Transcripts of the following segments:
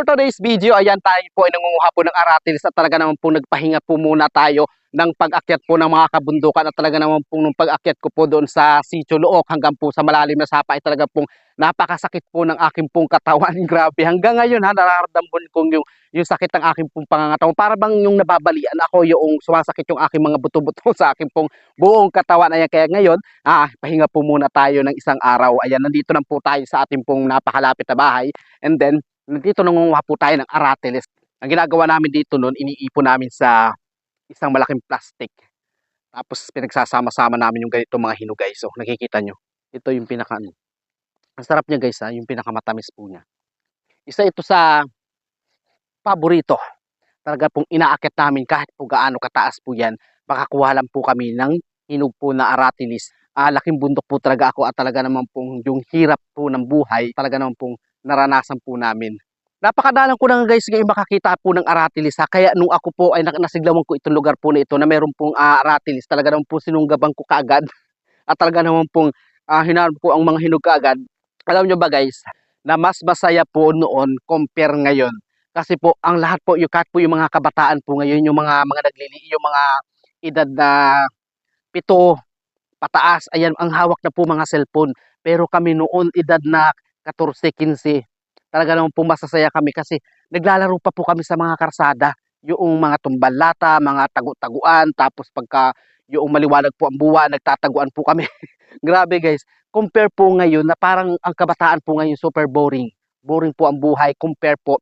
For today's video, ayan tayo po ay nangunguha po ng aratilis at talaga naman po nagpahinga po muna tayo ng pag-akyat po ng mga kabundukan at talaga naman po nung pag-akyat ko po doon sa Sitio Luok hanggang po sa malalim na sapa ay talaga pong napakasakit po ng aking pong katawan. Grabe, hanggang ngayon ha, nararamdaman kong yung, yung sakit ng aking pong pangangatawan. Para bang yung nababalian ako yung sumasakit yung aking mga buto-buto sa aking pong buong katawan. Ayan, kaya ngayon, ah, pahinga po muna tayo ng isang araw. Ayan, nandito na po tayo sa ating pong napakalapit na bahay. And then, nandito nangunguha po tayo ng aratilis. Ang ginagawa namin dito noon, iniipon namin sa isang malaking plastic. Tapos pinagsasama-sama namin yung ganito mga hinugay. So nakikita nyo, ito yung pinaka ano. Ang sarap niya guys ha, yung pinakamatamis po niya. Isa ito sa paborito. Talaga pong inaakit namin kahit po gaano kataas po yan. Makakuha lang po kami ng hinug po na aratilis. Ah, laking bundok po talaga ako at talaga naman pong yung hirap po ng buhay, talaga naman pong naranasan po namin. Napakadalang ko na nga guys ngayon makakita po ng aratilis. Kaya nung ako po ay nasiglawan ko itong lugar po na ito na meron pong ah, aratilis, talaga naman po sinunggaban ko kaagad. At talaga naman pong uh, hinarap ko ang mga hinog kaagad. Alam nyo ba guys, na mas masaya po noon compare ngayon. Kasi po ang lahat po, yung kahit po yung mga kabataan po ngayon, yung mga mga naglili, yung mga edad na pito, pataas, ayan, ang hawak na po mga cellphone. Pero kami noon, edad na 14, 15, talaga naman po masasaya kami kasi naglalaro pa po kami sa mga karsada. Yung mga tumbalata, mga tagu-taguan, tapos pagka yung maliwanag po ang buwan, nagtataguan po kami. Grabe guys, compare po ngayon na parang ang kabataan po ngayon super boring. Boring po ang buhay compare po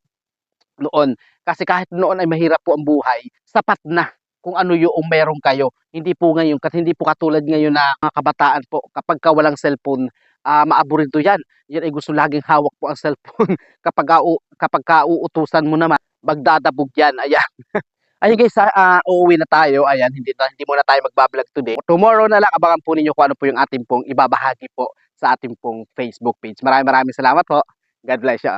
noon. Kasi kahit noon ay mahirap po ang buhay, sapat na kung ano yung meron kayo. Hindi po ngayon, kasi hindi po katulad ngayon na mga kabataan po, kapag ka walang cellphone, ah maaburito yan. Yan ay gusto laging hawak po ang cellphone. kapag, ka, kapag ka uutusan mo naman, magdadabog yan. Ayan. Ayun guys, ah, uuwi na tayo. Ayan, hindi, na, hindi muna tayo magbablog today. Tomorrow na lang, abangan po ninyo kung ano po yung ating pong ibabahagi po sa ating pong Facebook page. Maraming maraming salamat po. God bless you.